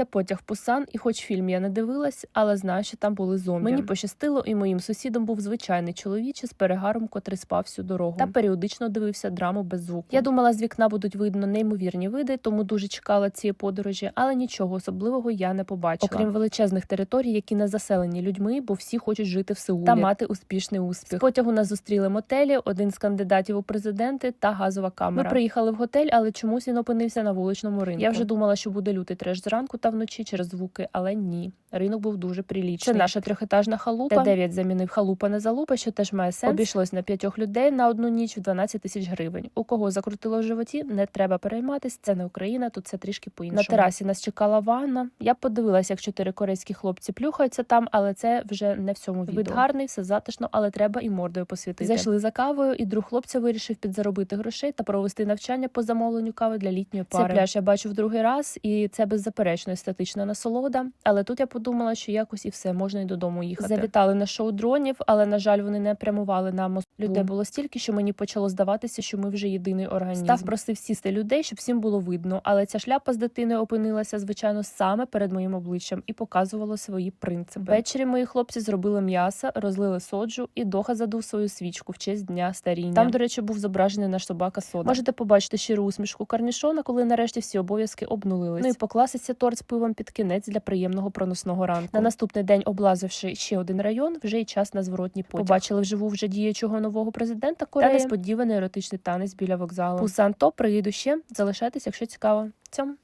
Це потяг Пусан, і хоч фільм я не дивилась, але знаю, що там були зомбі. Мені пощастило, і моїм сусідом був звичайний чоловіче з перегаром, котрий спав всю дорогу та періодично дивився драму без звуку. Я думала, з вікна будуть видно неймовірні види, тому дуже чекала цієї подорожі, але нічого особливого я не побачила. Окрім величезних територій, які не заселені людьми, бо всі хочуть жити в Сеулі та мати успішний успіх. З потягу нас зустріли мотелі, один з кандидатів у президенти та газова камера. Ми приїхали в готель, але чомусь він опинився на вуличному ринку. Я вже думала, що буде лютий треш зранку та вночі через звуки, але ні. Ринок був дуже прилічний. Це наша трьохетажна халупа. Т9 замінив халупа на залупа, що теж має сенс. Обійшлось на п'ятьох людей на одну ніч в 12 тисяч гривень. У кого закрутило в животі, не треба перейматись. Це не Україна, тут це трішки по іншому. На терасі нас чекала ванна. Я подивилася, як чотири корейські хлопці плюхаються там, але це вже не в цьому відео. Вид гарний, все затишно, але треба і мордою посвітити. Зайшли за кавою, і друг хлопця вирішив підзаробити грошей та провести навчання по замовленню кави для літньої пари. Цей пляж я бачу в другий раз, і це беззаперечно естетична насолода. Але тут я подумала, що якось і все можна й додому їхати. Завітали на шоу дронів, але на жаль, вони не прямували на. Людей було стільки, що мені почало здаватися, що ми вже єдиний організм. Став просив сісти людей, щоб всім було видно. Але ця шляпа з дитиною опинилася, звичайно, саме перед моїм обличчям і показувала свої принципи. Ввечері мої хлопці зробили м'ясо, розлили соджу, і доха задув свою свічку в честь дня старіння. Там, до речі, був зображений наш собака сода. Можете побачити щиру усмішку карнішона, коли нарешті всі обов'язки обнулились. Ну і по класиці торт з пивом під кінець для приємного проносного ранку. На наступний день, облазивши ще один район, вже й час на зворотній потяг. Побачили вживу вже діючого нового президента Кореї та несподіваний еротичний танець біля вокзалу. Пусан санто приїду ще. Залишайтесь, якщо цікаво. Цьом.